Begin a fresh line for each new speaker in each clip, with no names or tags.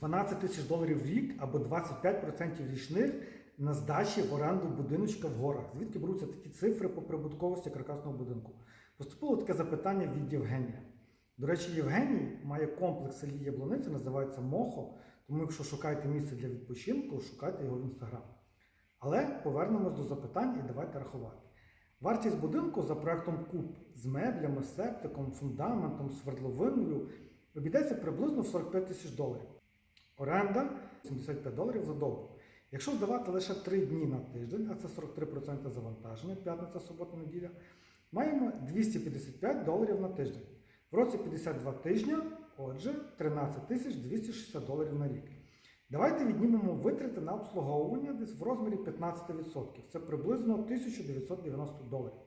12 тисяч доларів в рік або 25% річних на здачі в оренду будиночка в горах. Звідки беруться такі цифри по прибутковості каркасного будинку? Поступило таке запитання від Євгенія. До речі, Євгеній має комплекс селі Яблуниця, називається Мохо. Тому, якщо шукаєте місце для відпочинку, шукайте його в інстаграм. Але повернемось до запитань і давайте рахувати. Вартість будинку за проектом КУП з меблями, септиком, фундаментом, свердловиною обійдеться приблизно в 45 тисяч доларів. Оренда 75 доларів за добу. Якщо здавати лише 3 дні на тиждень, а це 43% завантаження, п'ятниця, субота, неділя, маємо 255 доларів на тиждень. В році 52 тижня, отже, 13 тисяч 260 доларів на рік. Давайте віднімемо витрати на обслуговування десь в розмірі 15%. Це приблизно 1990 доларів.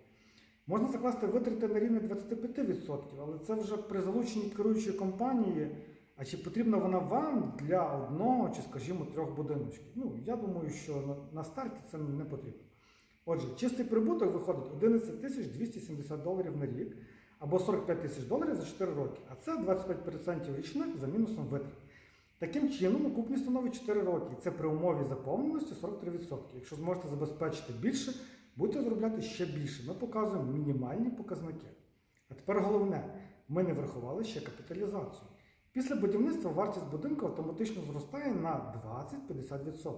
Можна закласти витрати на рівні 25%, але це вже при залученні керуючої компанії. А чи потрібна вона вам для одного чи, скажімо, трьох будиночків? Ну, я думаю, що на, старті це не потрібно. Отже, чистий прибуток виходить 11 тисяч 270 доларів на рік або 45 тисяч доларів за 4 роки. А це 25% річних за мінусом витрат. Таким чином, окупність становить 4 роки. Це при умові заповненості 43%. Якщо зможете забезпечити більше, будете заробляти ще більше. Ми показуємо мінімальні показники. А тепер головне, ми не врахували ще капіталізацію. Після будівництва вартість будинку автоматично зростає на 20-50%.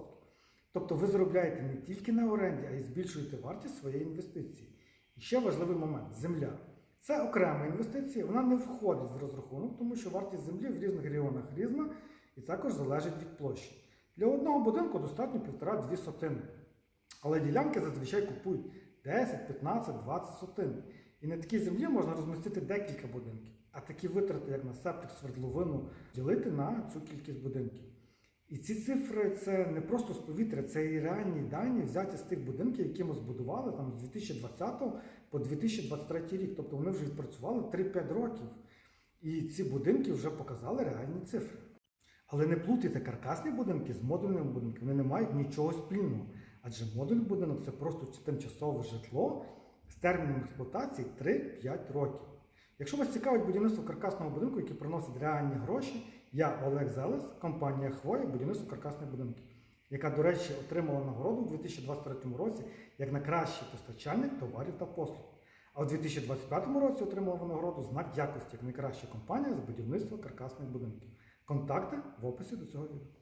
Тобто ви заробляєте не тільки на оренді, а й збільшуєте вартість своєї інвестиції. І ще важливий момент земля. Це окрема інвестиція, вона не входить в розрахунок, тому що вартість землі в різних регіонах різна і також залежить від площі. Для одного будинку достатньо 1,5-2 сотини. Але ділянки зазвичай купують 10, 15, 20 сотин. І на такій землі можна розмістити декілька будинків. А такі витрати, як на септик, свердловину, ділити на цю кількість будинків. І ці цифри це не просто з повітря, це і реальні дані, взяті з тих будинків, які ми збудували там, з 2020 по 2023 рік. Тобто вони вже відпрацювали 3-5 років. І ці будинки вже показали реальні цифри. Але не плутайте каркасні будинки з модульними будинками, вони не мають нічого спільного. Адже модульний будинок це просто тимчасове житло з терміном експлуатації 3-5 років. Якщо вас цікавить будівництво каркасного будинку, який приносить реальні гроші, я Олег Зелес, компанія Хвоя, будівництво каркасних будинків, яка, до речі, отримала нагороду у 2023 році як найкращий постачальник товарів та послуг. А у 2025 році отримала нагороду знак якості як найкраща компанія з будівництва каркасних будинків. Контакти в описі до цього відео.